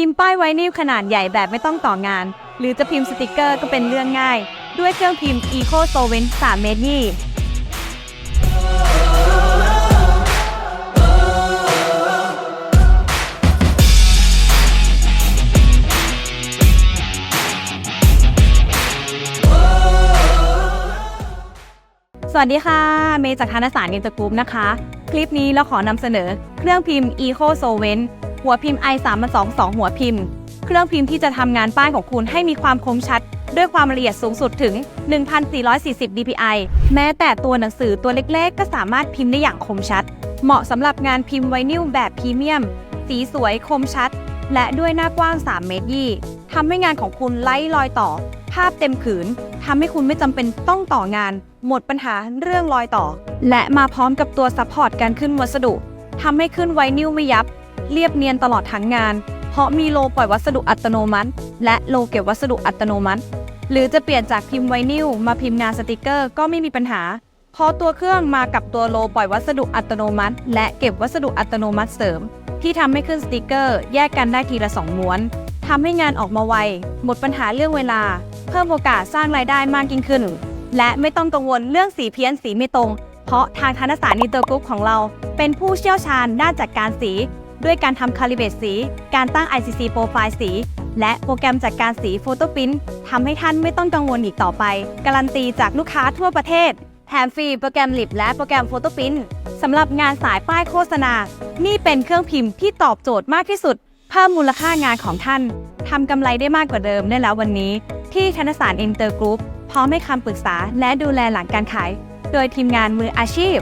พิมพ์ป้ายไวนิลขนาดใหญ่แบบไม่ต้องต่องาน หรือจะพิมพ์สติกเกอร์ก็เป็นเรื่องง่าย ด้วยเครื่องพิมพ์ Eco s o v e n 3 เมตรนี่สวัสดีค่ะ เมย์จากธนสารอินตอร์กรุ๊ปนะคะ คลิปนี้เราขอนำเสนอเครื่องพิมพ์ Eco s o v e n หัวพิมพ์ i 3 2 2หัวพิมพ์ เครื่องพิมพ์ที่จะทำงานป้ายของคุณให้มีความคมชัด ด้วยความละเอียดสูงสุดถึง 1440 dpi แม้แต่ตัวหนังสือตัวเล็กๆ ก็สามารถพิมพ์ได้อย่างคมชัด เหมาะสำหรับงานพิมพ์ไวนิลแบบพรีเมียม สีสวยคมชัด และด้วยหน้ากว้าง 3 เมตรยี่ทำให้งานของคุณไร้รอยต่อ ภาพเต็มผืนทำให้คุณไม่จำเป็นต้องต่องาน หมดปัญหาเรื่องรอยต่อ และมาพร้อมกับตัวซัพพอร์ตการขึ้นวัสดุทำให้ขึ้นไวนิลไม่ยับ เรียบเนียนตลอดทั้งงาน เพราะมีโลปล่อยวัสดุอัตโนมัติ และโลเก็บวัสดุอัตโนมัติ หรือจะเปลี่ยนจากพิมพ์ไวนิลมาพิมพ์งานสติกเกอร์ก็ไม่มีปัญหา เพราะตัวเครื่องมากับตัวโลปล่อยวัสดุอัตโนมัติ และเก็บวัสดุอัตโนมัติเสริม ที่ทำให้ขึ้นสติกเกอร์ แยกกันได้ทีละสองม้วนทำให้งานออกมาไว หมดปัญหาเรื่องเวลา เพิ่มโอกาสสร้างรายได้มากยิ่งขึ้น และไม่ต้องกังวลเรื่องสีเพี้ยนสีไม่ตรง เพราะทางธนสารนิเตอร์กรุ๊ปของเรา เป็นผู้เชี่ยวชาญด้านจัดการสี ด้วยการทำคาลิเบตสี การตั้ง ICC โปรไฟล์สี และโปรแกรมจัดการสีโฟโต้พิ n ทำให้ท่านไม่ต้องกังวลอีกต่อไป การันตีจากลูกค้าทั่วประเทศ แถมฟรีโปรแกรมลิบและโปรแกรมโฟโต้พิ n สำหรับงานสายป้ายโฆษณา นี่เป็นเครื่องพิมพ์ที่ตอบโจทย์มากที่สุด เพิ่มมูลค่างานของท่านทำกำไรได้มากกว่าเดิมได้แล้ววันนี้ ที่ธนสารอินเตอร์กรุ๊ปพร้อมให้คำปรึกษาและดูแลหลังการขาย โดยทีมงานมืออาชีพ